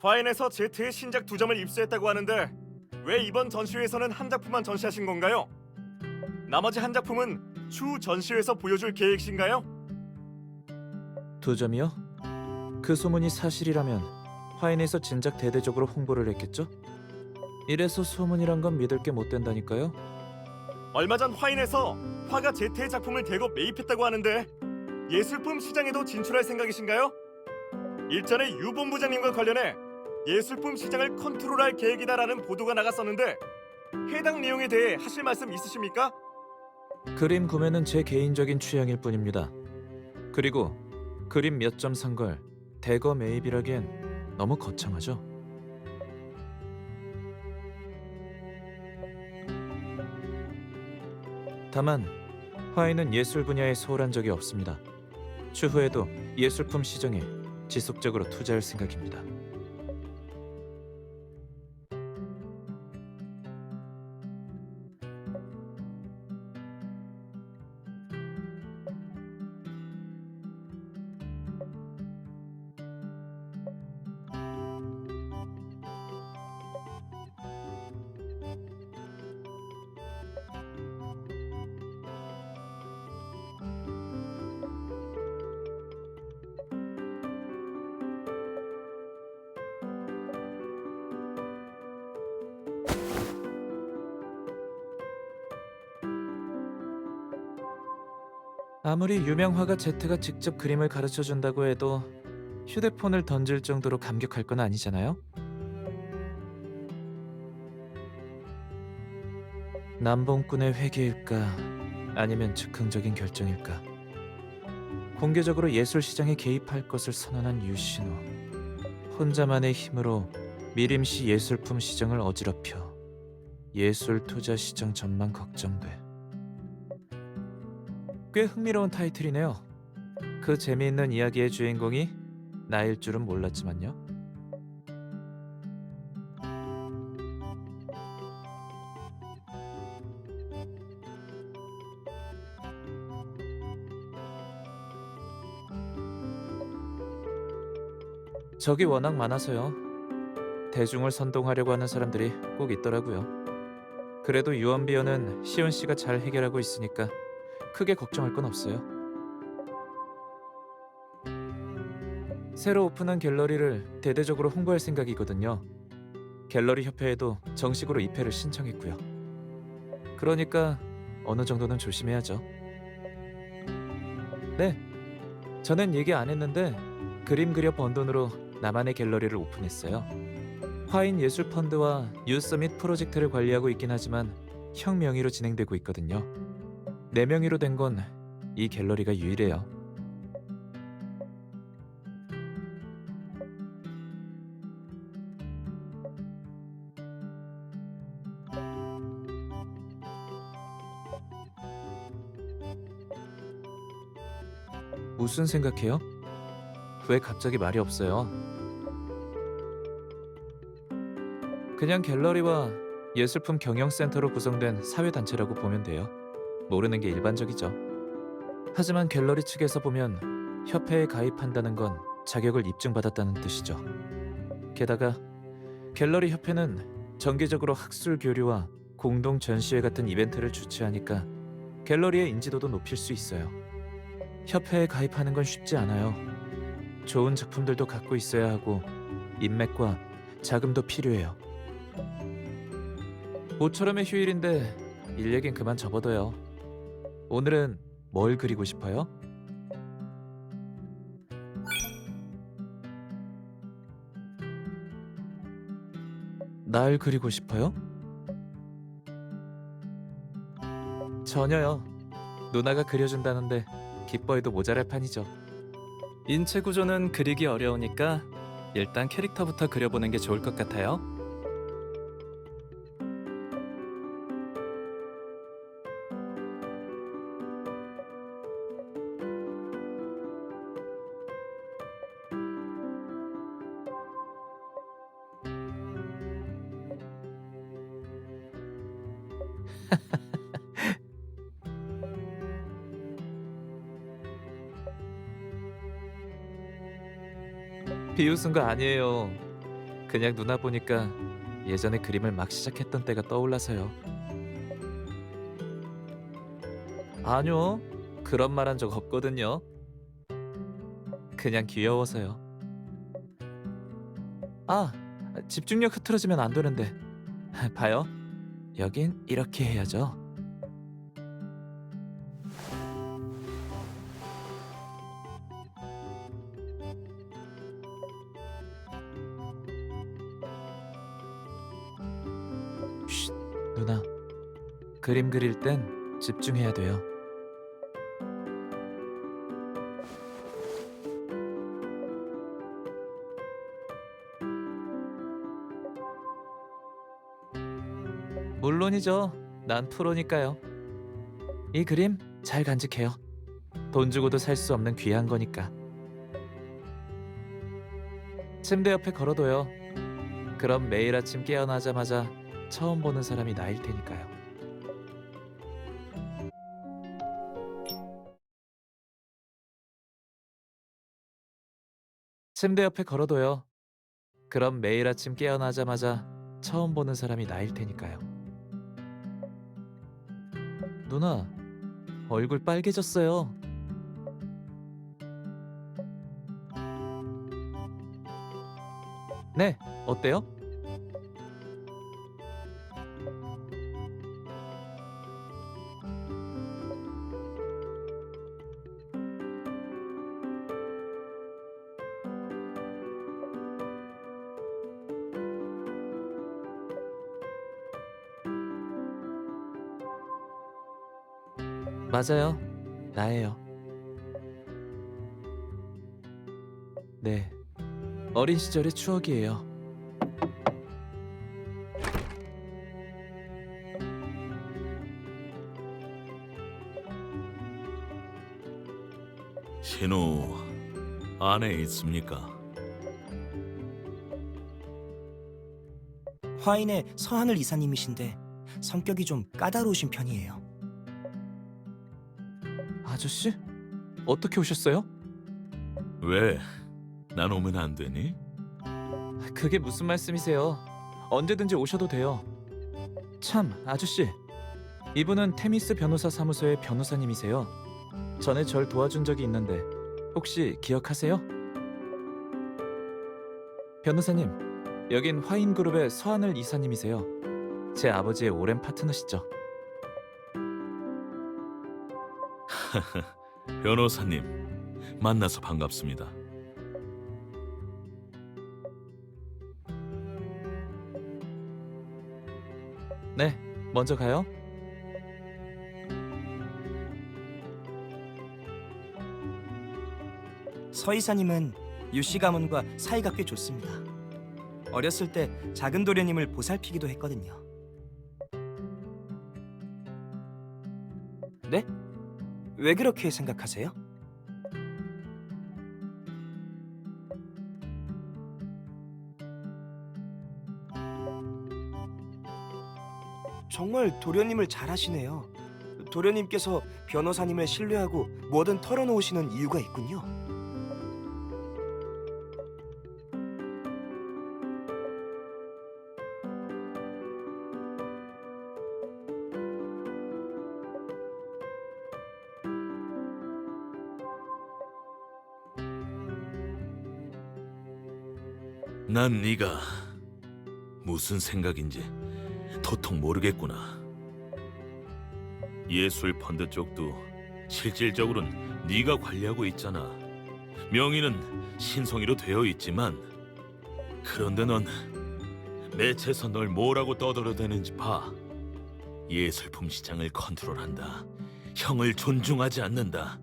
화인에서 제트의 신작 두 점을 입수했다고 하는데 왜 이번 전시회에서는 한 작품만 전시하신 건가요? 나머지 한 작품은 추후 전시회에서 보여줄 계획이신가요? 두 점이요? 그 소문이 사실이라면 화인에서 진작 대대적으로 홍보를 했겠죠? 이래서 소문이란 건 믿을 게 못 된다니까요. 얼마 전 화인에서 화가 제트의 작품을 대거 매입했다고 하는데 예술품 시장에도 진출할 생각이신가요? 일전에 유 본 부장님과 관련해 예술품 시장을 컨트롤할 계획이다라는 보도가 나갔었는데 해당 내용에 대해 하실 말씀 있으십니까? 그림 구매는 제 개인적인 취향일 뿐입니다. 그리고 그림 몇 점 산 걸 대거 매입이라기엔 너무 거창하죠. 다만 화이는 예술 분야에 소홀한 적이 없습니다. 추후에도 예술품 시장에 지속적으로 투자할 생각입니다. 아무리 유명 화가 제트가 직접 그림을 가르쳐 준다고 해도 휴대폰을 던질 정도로 감격할 건 아니잖아요. 남봉꾼의 회개일까 아니면 즉흥적인 결정일까? 공개적으로 예술 시장에 개입할 것을 선언한 유신호. 혼자만의 힘으로 미림시 예술품 시장을 어지럽혀 예술 투자 시장 전망 걱정돼. 꽤 흥미로운 타이틀이네요. 그 재미있는 이야기의 주인공이 나일 줄은 몰랐지만요. 적이 워낙 많아서요. 대중을 선동하려고 하는 사람들이 꼭 있더라고요. 그래도 유언비어는 시온 씨가 잘 해결하고 있으니까 크게 걱정할 건 없어요. 새로 오픈한 갤러리를 대대적으로 홍보할 생각이거든요. 갤러리 협회에도 정식으로 입회를 신청했고요. 그러니까 어느 정도는 조심해야죠. 네, 저는 얘기 안 했는데 그림 그려 번 돈으로 나만의 갤러리를 오픈했어요. 화인 예술 펀드와 유서밋 프로젝트를 관리하고 있긴 하지만 형 명의로 진행되고 있거든요. 네 명의로 된 건 이 갤러리가 유일해요. 무슨 생각해요? 왜 갑자기 말이 없어요? 그냥 갤러리와 예술품 경영센터로 구성된 사회단체라고 보면 돼요. 모르는 게 일반적이죠. 하지만 갤러리 측에서 보면 협회에 가입한다는 건 자격을 입증받았다는 뜻이죠. 게다가 갤러리 협회는 정기적으로 학술 교류와 공동 전시회 같은 이벤트를 주최하니까 갤러리의 인지도도 높일 수 있어요. 협회에 가입하는 건 쉽지 않아요. 좋은 작품들도 갖고 있어야 하고 인맥과 자금도 필요해요. 모처럼의 휴일인데 일 얘긴 그만 접어둬요. 오늘은 뭘 그리고 싶어요? 날 그리고 싶어요? 전혀요. 누나가 그려준다는데 기뻐해도 모자랄 판이죠. 인체 구조는 그리기 어려우니까 일단 캐릭터부터 그려보는 게 좋을 것 같아요. 비웃은 거 아니에요. 그냥 누나 보니까 예전에 그림을 막 시작했던 때가 떠올라서요. 아니요. 그런 말 한 적 없거든요. 그냥 귀여워서요. 아, 집중력 흐트러지면 안 되는데. 봐요. 여긴 이렇게 해야죠. 그림 그릴 땐 집중해야 돼요. 물론이죠. 난 프로니까요. 이 그림 잘 간직해요. 돈 주고도 살 수 없는 귀한 거니까. 침대 옆에 걸어둬요. 그럼 매일 아침 깨어나자마자 처음 보는 사람이 나일 테니까요. 침대 옆에 걸어둬요. 그럼 매일 아침 깨어나자마자 처음 보는 사람이 나일 테니까요. 누나, 얼굴 빨개졌어요. 네, 어때요? 맞아요. 나예요. 네. 어린 시절의 추억이에요. 신우 안에 있습니까? 화인의 서하늘 이사님이신데 성격이 좀 까다로우신 편이에요. 아저씨? 어떻게 오셨어요? 왜? 난 오면 안 되니? 그게 무슨 말씀이세요? 언제든지 오셔도 돼요. 참, 아저씨. 이분은 테미스 변호사 사무소의 변호사님이세요. 전에 절 도와준 적이 있는데 혹시 기억하세요? 변호사님, 여긴 화인그룹의 서하늘 이사님이세요. 제 아버지의 오랜 파트너시죠. 변호사님 만나서 반갑습니다. 네, 먼저 가요. 서 이사님은 유씨 가문과 사이가 꽤 좋습니다. 어렸을 때 작은 도련님을 보살피기도 했거든요. 왜 그렇게 생각하세요? 정말 도련님을 잘 하시네요. 도련님께서 변호사님을 신뢰하고 뭐든 털어놓으시는 이유가 있군요. 난 네가 무슨 생각인지 도통 모르겠구나. 예술 펀드 쪽도 실질적으로는 네가 관리하고 있잖아. 명의는 신성이로 되어 있지만 그런데 넌 매체에서 널 뭐라고 떠들어대는지 봐. 예술품 시장을 컨트롤한다. 형을 존중하지 않는다.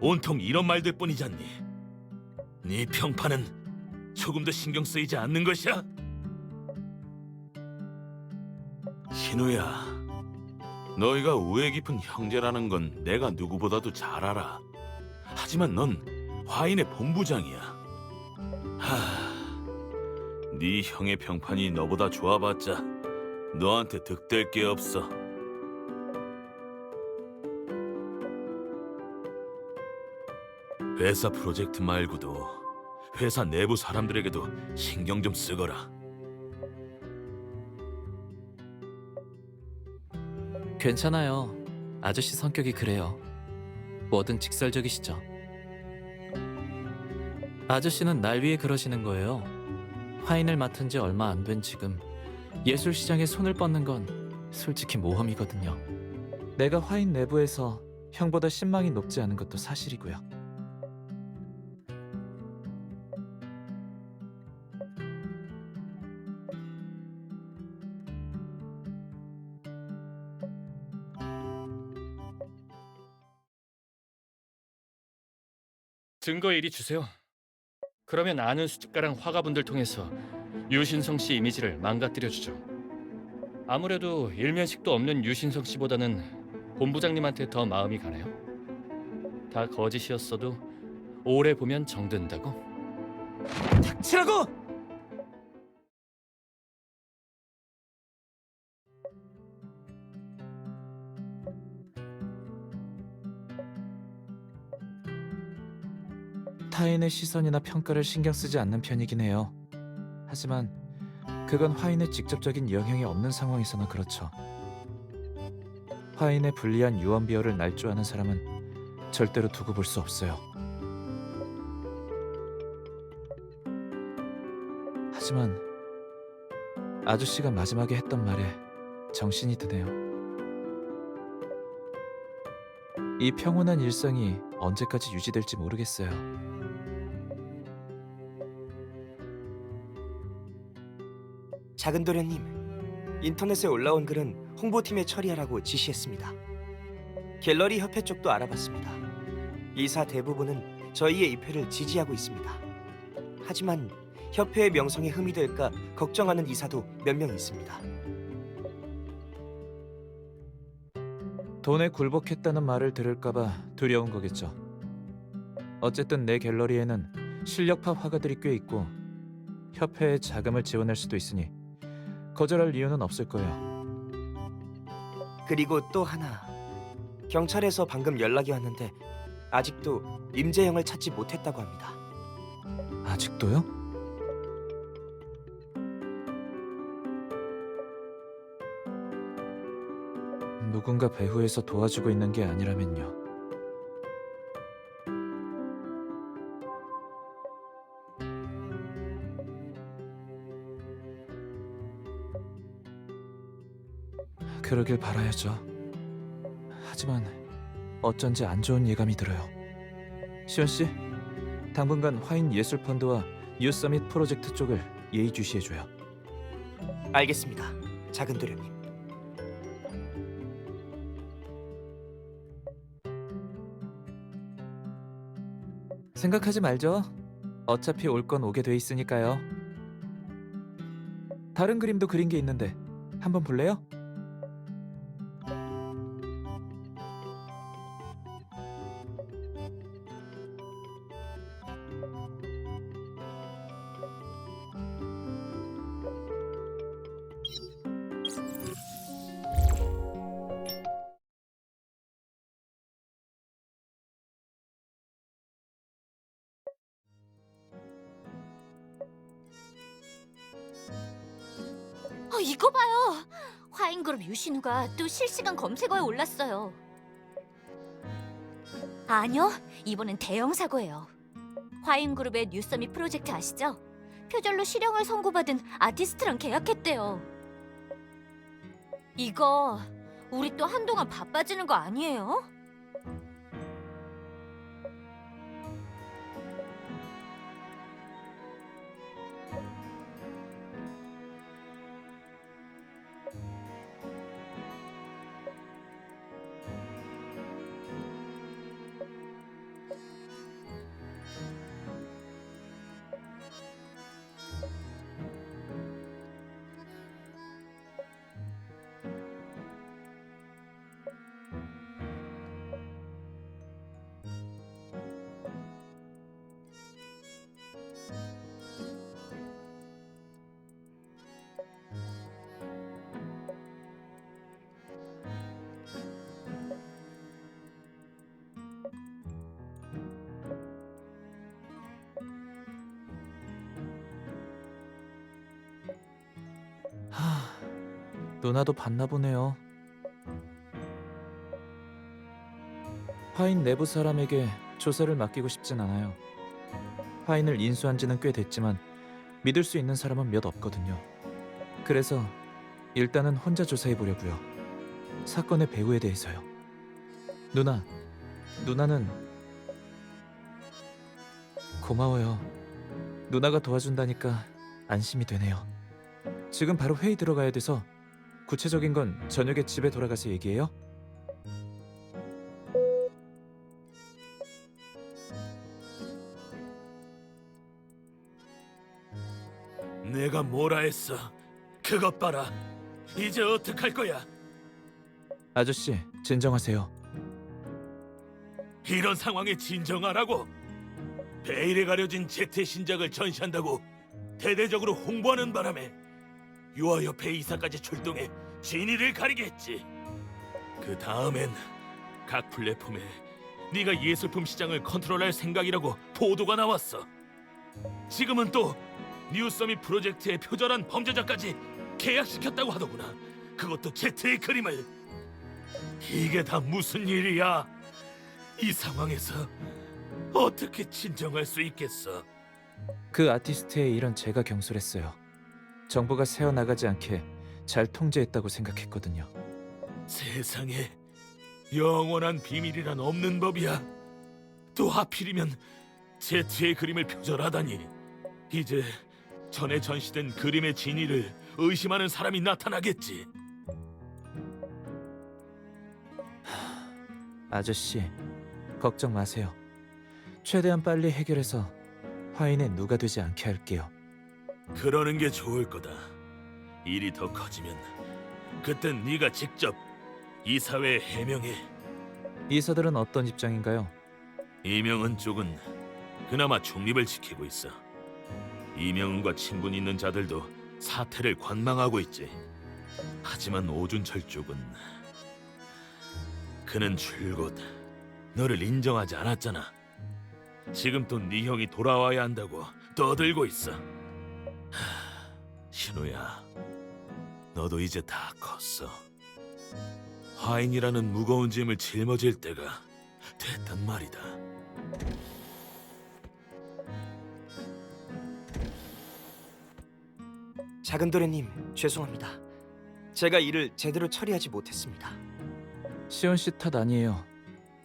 온통 이런 말들 뿐이잖니. 네 평판은 조금 더 신경 쓰이지 않는 것이야? 신우야, 너희가 우애 깊은 형제라는 건 내가 누구보다도 잘 알아. 하지만 넌 화인의 본부장이야. 하, 네 형의 평판이 너보다 좋아봤자 너한테 득될 게 없어. 회사 프로젝트 말고도 회사 내부 사람들에게도 신경 좀 쓰거라. 괜찮아요. 아저씨 성격이 그래요. 뭐든 직설적이시죠. 아저씨는 날 위해 그러시는 거예요. 화인을 맡은 지 얼마 안 된 지금 예술 시장에 손을 뻗는 건 솔직히 모험이거든요. 내가 화인 내부에서 형보다 신망이 높지 않은 것도 사실이고요. 증거 일이 주세요. 그러면 아는 수집가랑 화가분들 통해서 유신성 씨 이미지를 망가뜨려 주죠. 아무래도 일면식도 없는 유신성 씨보다는 본부장님한테 더 마음이 가네요. 다 거짓이었어도 오래 보면 정든다고. 닥치라고! 타인의 시선이나 평가를 신경 쓰지 않는 편이긴 해요. 하지만 그건 화인의 직접적인 영향이 없는 상황에서나 그렇죠. 화인의 불리한 유언 비어를 날조하는 사람은 절대로 두고 볼 수 없어요. 하지만 아저씨가 마지막에 했던 말에 정신이 드네요. 이 평온한 일상이 언제까지 유지될지 모르겠어요. 작은 도련님, 인터넷에 올라온 글은 홍보팀에 처리하라고 지시했습니다. 갤러리 협회 쪽도 알아봤습니다. 이사 대부분은 저희의 입회를 지지하고 있습니다. 하지만 협회의 명성에 흠이 될까 걱정하는 이사도 몇 명 있습니다. 돈에 굴복했다는 말을 들을까봐 두려운 거겠죠. 어쨌든 내 갤러리에는 실력파 화가들이 꽤 있고 협회에 자금을 지원할 수도 있으니 거절할 이유는 없을 거예요. 그리고 또 하나. 경찰에서 방금 연락이 왔는데 아직도 임재영을 찾지 못했다고 합니다. 아직도요? 누군가 배후에서 도와주고 있는 게 아니라면요. 그러길 바라야죠. 하지만 어쩐지 안 좋은 예감이 들어요. 시원 씨, 당분간 화인 예술 펀드와 뉴 서밋 프로젝트 쪽을 예의주시해 줘요. 알겠습니다. 작은 도련님. 생각하지 말죠. 어차피 올 건 오게 돼 있으니까요. 다른 그림도 그린 게 있는데 한번 볼래요? 이거 봐요. 화인그룹 유신우가 또 실시간 검색어에 올랐어요. 아니요, 이번엔 대형 사고예요. 화인그룹의 뉴서밋 프로젝트 아시죠? 표절로 실형을 선고받은 아티스트랑 계약했대요. 이거 우리 또 한동안 바빠지는 거 아니에요? 누나도 봤나 보네요. 화인 내부 사람에게 조사를 맡기고 싶진 않아요. 화인을 인수한 지는 꽤 됐지만 믿을 수 있는 사람은 몇 없거든요. 그래서 일단은 혼자 조사해 보려고요. 사건의 배후에 대해서요. 누나, 누나는 고마워요. 누나가 도와준다니까 안심이 되네요. 지금 바로 회의 들어가야 돼서 구체적인 건 저녁에 집에 돌아가서 얘기해요. 내가 뭐라 했어? 그것 봐라. 이제 어떡할 거야? 아저씨, 진정하세요. 이런 상황에 진정하라고. 베일에 가려진 제트 신작을 전시한다고 대대적으로 홍보하는 바람에 유아협회 이사까지 출동해 진위를 가리게 했지. 그 다음엔 각 플랫폼에 네가 예술품 시장을 컨트롤할 생각이라고 보도가 나왔어. 지금은 또 뉴서밋 프로젝트의 표절한 범죄자까지 계약시켰다고 하더구나. 그것도 제트의 그림을. 이게 다 무슨 일이야? 이 상황에서 어떻게 진정할 수 있겠어? 그 아티스트의 일은 제가 경솔했어요. 정보가 새어나가지 않게 잘 통제했다고 생각했거든요. 세상에 영원한 비밀이란 없는 법이야. 또 하필이면 제트의 그림을 표절하다니. 이제 전에 전시된 그림의 진위를 의심하는 사람이 나타나겠지. 아저씨, 걱정 마세요. 최대한 빨리 해결해서 화인의 누가 되지 않게 할게요. 그러는 게 좋을 거다. 일이 더 커지면 그땐 네가 직접 이사회에 해명해. 이사들은 어떤 입장인가요? 이명은 쪽은 그나마 중립을 지키고 있어. 이명은과 친분 있는 자들도 사태를 관망하고 있지. 하지만 오준철 쪽은 그는 줄곧 너를 인정하지 않았잖아. 지금 또 네 형이 돌아와야 한다고 떠들고 있어. 하, 신우야, 너도 이제 다 컸어. 화인이라는 무거운 짐을 짊어질 때가 됐단 말이다. 작은 도련님 죄송합니다. 제가 일을 제대로 처리하지 못했습니다. 시온 씨 탓 아니에요.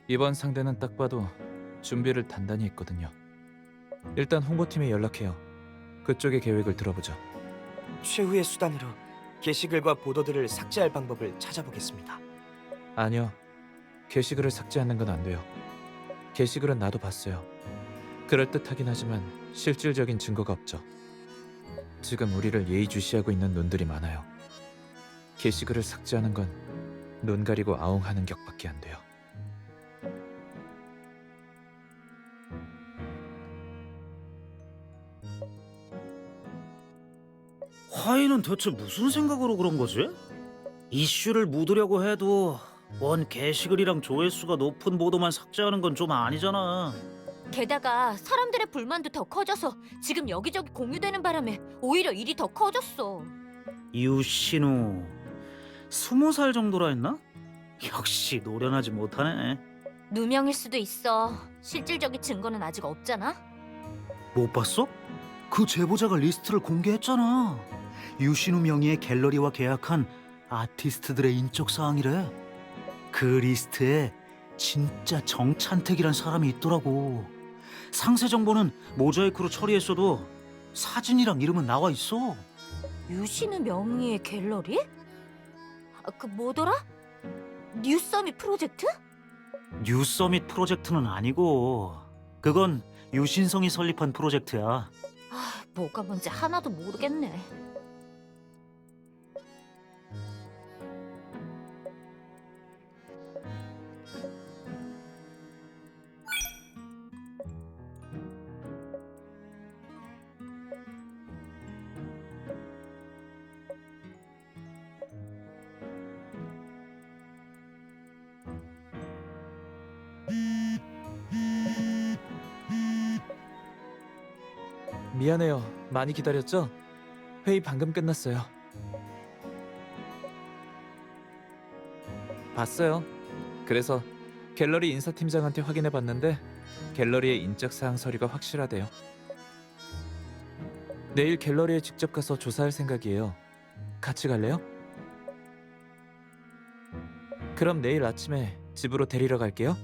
이번 상대는 딱 봐도 준비를 단단히 했거든요. 일단 홍보팀에 연락해요. 그쪽의 계획을 들어보죠. 최후의 수단으로 게시글과 보도들을 삭제할 방법을 찾아보겠습니다. 아니요. 게시글을 삭제하는 건 안 돼요. 게시글은 나도 봤어요. 그럴듯하긴 하지만 실질적인 증거가 없죠. 지금 우리를 예의주시하고 있는 눈들이 많아요. 게시글을 삭제하는 건 눈 가리고 아웅하는 격밖에 안 돼요. 화이는 대체 무슨 생각으로 그런 거지? 이슈를 묻으려고 해도 원 게시글이랑 조회수가 높은 보도만 삭제하는 건 좀 아니잖아. 게다가 사람들의 불만도 더 커져서 지금 여기저기 공유되는 바람에 오히려 일이 더 커졌어. 유신우 스무 살 정도라 했나? 역시 노련하지 못하네. 누명일 수도 있어. 실질적인 증거는 아직 없잖아. 못 봤어? 그 제보자가 리스트를 공개했잖아. 유신우 명의의 갤러리와 계약한 아티스트들의 인적 사항이래. 그 리스트에 진짜 정찬택이란 사람이 있더라고. 상세 정보는 모자이크로 처리했어도 사진이랑 이름은 나와 있어. 유신우 명의의 갤러리? 아, 그 뭐더라? 뉴서밋 프로젝트? 뉴서밋 프로젝트는 아니고 그건 유신성이 설립한 프로젝트야. 아, 뭐가 뭔지 하나도 모르겠네. 많이 기다렸죠? 회의 방금 끝났어요. 봤어요. 그래서 갤러리 인사팀장한테 확인해 봤는데 갤러리의 인적 사항 서류가 확실하대요. 내일 갤러리에 직접 가서 조사할 생각이에요. 같이 갈래요? 그럼 내일 아침에 집으로 데리러 갈게요.